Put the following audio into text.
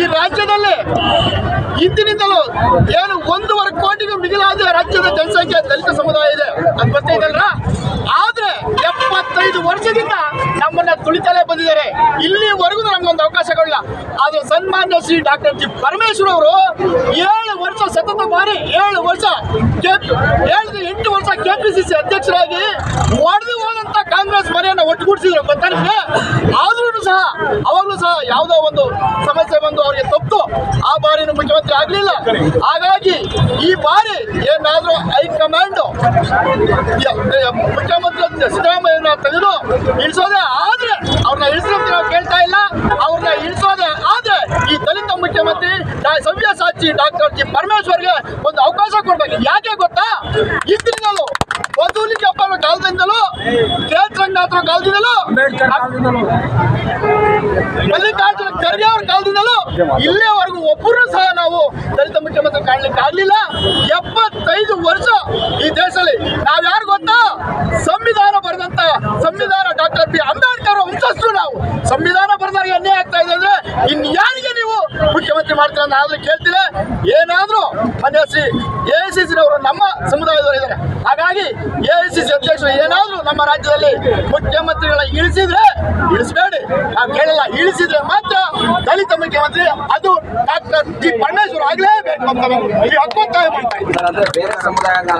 ಈ ರಾಜ್ಯದಲ್ಲಿ ಇಂದಿನಿಂದಲೂ ಏನು ಒಂದೂವರೆ ಕೋಟಿಗೂ ಮಿಗಿಲಾದ ರಾಜ್ಯದ ಜನಸಂಖ್ಯೆ ದಲಿತ ಸಮುದಾಯ ಇದೆ. ಅದು ಗೊತ್ತಿದೆಯಲ್ರ ಆದ್ರೆ ಎಪ್ಪತ್ತೈದು ವರ್ಷದಿಂದ ನಮ್ಮನ್ನ ತುಳಿತಲೇ ಬಂದಿದ್ದಾರೆ. ಇಲ್ಲಿವರೆಗೂ ನಮ್ಗೊಂದು ಅವಕಾಶಗಳಿಲ್ಲ. ಆದ್ರೆ ಸನ್ಮಾನ್ಯ ಶ್ರೀ ಡಾಕ್ಟರ್ ಜಿ ಪರಮೇಶ್ವರ್ ಅವರು ಏಳು ವರ್ಷ, ಸತತ ಬಾರಿ ಏಳು ವರ್ಷ ಏಳು ಎಂಟು ವರ್ಷ ಕೆಪಿಸಿಸಿ ಅಧ್ಯಕ್ಷರಾಗಿ ಒಡೆದು ಹೋದಂತ ಕಾಂಗ್ರೆಸ್ ಮನೆಯನ್ನ ಒಟ್ಟುಗೂಡಿಸಿದ್ರು. ಗೊತ್ತಾ ಅವಾಗಲೂ ಸಹ ಯಾವುದೋ ಒಂದು ಸಮಸ್ಯೆ ಬಂದು ಅವರಿಗೆ ತಪ್ಪು. ಆ ಬಾರಿ ಮುಖ್ಯಮಂತ್ರಿ ಆಗಲಿಲ್ಲ. ಹಾಗಾಗಿ ಈ ಬಾರಿ ಏನಾದರೂ ಹೈಕಮಾಂಡ್ ಮುಖ್ಯಮಂತ್ರಿ ಸಿದ್ದರಾಮಯ್ಯನ ತೆಗೆದು ಇಳಿಸೋದೇ ಆದ್ರೆ ಅವ್ರನ್ನ ಇಳಿಸೋದು ನಾವು ಕೇಳ್ತಾ ಇಲ್ಲ. ಅವ್ರನ್ನ ಇಳಿಸೋದೇ ಆದ್ರೆ ಈ ದಲಿತ ಮುಖ್ಯಮಂತ್ರಿ ಸವ್ಯಸಾಚಿ ಡಾಕ್ಟರ್ ಜಿ ಪರಮೇಶ್ವರ್ಗೆ ಒಂದು ಅವಕಾಶ ಕೊಡ್ಬೇಕು. ಯಾಕೆ ಗೊತ್ತಾ? ಇದ್ರಿಂದಲೂ ವಸೂಲಿ ಜಪ್ಪನ ಕಾಲದಿಂದಲೂ ಕೆ ರಂಗನಾಥ್ರ ಕಾಲದಿಂದಲೂ. ಮಲ್ಲಿಕಾರ್ಜುನ ಖರ್ಗೆ ಅವ್ರ ಕಾಲದಿಂದಲೂ ಇಲ್ಲಿಯವರೆಗೂ ಒಬ್ಬರು ಸಹ ನಾವು ದಲಿತ ಮುಖ್ಯಮಂತ್ರಿ ಕಾಣ್ಲಿಕ್ಕೆ ಆಗ್ಲಿಲ್ಲ. ಎಪ್ಪತ್ತೈದು ವರ್ಷ ಈ ದೇಶದಲ್ಲಿ ನಾವ್ ಯಾರು ಗೊತ್ತಾ? ಸಂವಿಧಾನ ಬರೆದಂತ ಸಂವಿಧಾನ ಡಾಕ್ಟರ್ ಬಿ. ಅಂಬೇಡ್ಕರ್ ವಂಶಸ್ಥರು ನಾವು ಸಂವಿಧಾನ ಬರೆದವರಿಗೆ ಅನ್ಯಾಯ ಆಗ್ತಾ ಇದೆ ಅಂದ್ರೆ ಇನ್ ಯಾರಿಗೆ ನೀವು ಮುಖ್ಯಮಂತ್ರಿ ಮಾಡ್ತೀರ ಆದ್ರೆ ಕೇಳ್ತೀವಿ ಏನಾದ್ರೂ ಶ್ರೀ ಎ ಸಿ ನಮ್ಮ ಸಮುದಾಯದವರು ಇದ್ದಾರೆ ಹಾಗಾಗಿ ಎ ಐ ಸಿ ಸಿ ಅಧ್ಯಕ್ಷರು ಏನಾದ್ರೂ ನಮ್ಮ ರಾಜ್ಯದಲ್ಲಿ ಮುಖ್ಯಮಂತ್ರಿಗಳ ಇಳಿಸಿದ್ರೆ ಇಳಿಸಬೇಡಿ. ನಾವು ಕೇಳಿಲ್ಲ, ಇಳಿಸಿದ್ರೆ ಮಾತ್ರ ದಲಿತ ಮುಖ್ಯಮಂತ್ರಿ, ಅದು ಡಾಕ್ಟರ್ ಜಿ ಪರಮೇಶ್ವರ್ ಆಗ್ಲೇಬೇಕು ಅಂತ ಈ ಹಕ್ಕೊತ್ತಾಯ ಮಾಡ್ತಾ ಇದ್ದಾರೆ